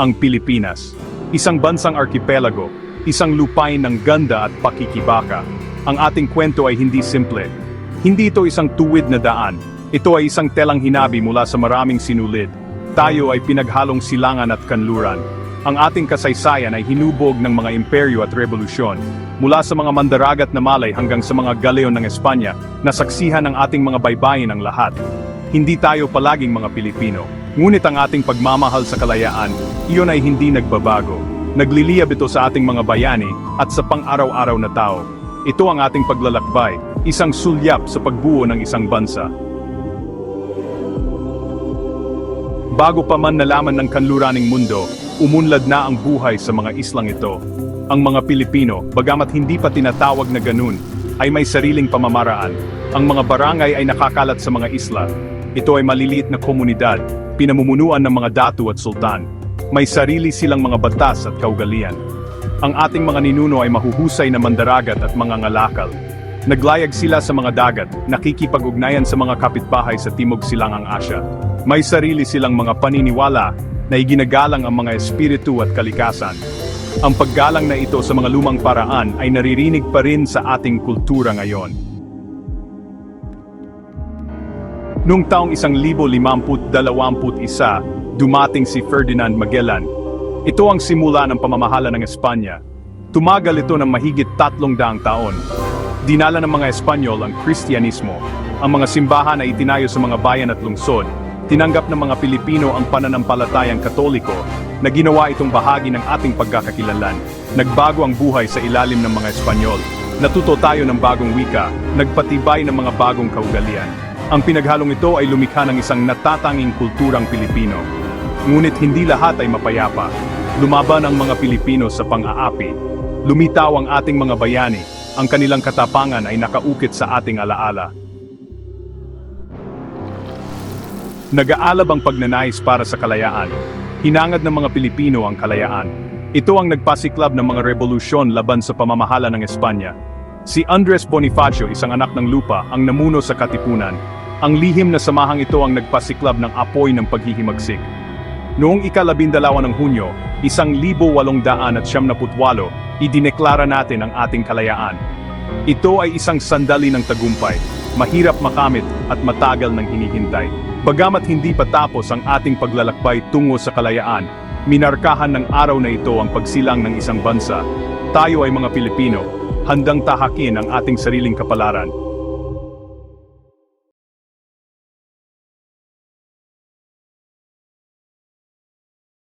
ang Pilipinas. Isang bansang arkipelago, isang lupain ng ganda at pakikibaka. Ang ating kwento ay hindi simple. Hindi ito isang tuwid na daan. Ito ay isang telang hinabi mula sa maraming sinulid. Tayo ay pinaghalong silangan at kanluran. Ang ating kasaysayan ay hinubog ng mga imperyo at revolusyon. Mula sa mga mandaragat na malay hanggang sa mga galeon ng Espanya, nasaksihan ng ating mga baybayin ang lahat. Hindi tayo palaging mga Pilipino. Ngunit ang ating pagmamahal sa kalayaan, iyon ay hindi nagbabago. Nagliliyab ito sa ating mga bayani at sa pang-araw-araw na tao. Ito ang ating paglalakbay, isang sulyap sa pagbuo ng isang bansa. Bago pa man nalaman ng kanluraning mundo, umunlad na ang buhay sa mga islang ito. Ang mga Pilipino, bagamat hindi pa tinatawag na ganun, ay may sariling pamamaraan. Ang mga barangay ay nakakalat sa mga isla. Ito ay maliliit na komunidad, pinamumunuan ng mga datu at sultan. May sarili silang mga batas at kaugalian. Ang ating mga ninuno ay mahuhusay na mandaragat at mga ngalakal. Naglayag sila sa mga dagat, nakikipag-ugnayan sa mga kapitbahay sa Timog Silangang Asya. May sarili silang mga paniniwala na iginagalang ang mga espiritu at kalikasan. Ang paggalang na ito sa mga lumang paraan ay naririnig pa rin sa ating kultura ngayon. Noong taong 1521, dumating si Ferdinand Magellan. Ito ang simula ng pamamahala ng Espanya. Tumagal ito ng mahigit tatlong daang taon. Dinala ng mga Espanyol ang Kristyanismo. Ang mga simbahan ay itinayo sa mga bayan at lungsod. Tinanggap ng mga Pilipino ang pananampalatayang katoliko na ginawa itong bahagi ng ating pagkakakilanlan. Nagbago ang buhay sa ilalim ng mga Espanyol. Natuto tayo ng bagong wika, nagpatibay ng mga bagong kaugalian. Ang pinaghalong ito ay lumikha ng isang natatanging kulturang Pilipino. Ngunit hindi lahat ay mapayapa. Lumaban ang mga Pilipino sa pang-aapi. Lumitaw ang ating mga bayani. Ang kanilang katapangan ay nakaukit sa ating alaala. Nag-aalab ang pagnanais para sa kalayaan. Hinangad ng mga Pilipino ang kalayaan. Ito ang nagpasiklab ng mga revolusyon laban sa pamamahala ng Espanya. Si Andres Bonifacio, isang anak ng lupa, ang namuno sa katipunan. Ang lihim na samahang ito ang nagpasiklab ng apoy ng paghihimagsik. Noong ikalabindalawa ng Hunyo, isang libo walong daan at siyam na putwalo, idineklara natin ang ating kalayaan. Ito ay isang sandali ng tagumpay, mahirap makamit at matagal ng hinihintay. Bagamat hindi pa tapos ang ating paglalakbay tungo sa kalayaan, minarkahan ng araw na ito ang pagsilang ng isang bansa. Tayo ay mga Pilipino, handang tahakin ang ating sariling kapalaran.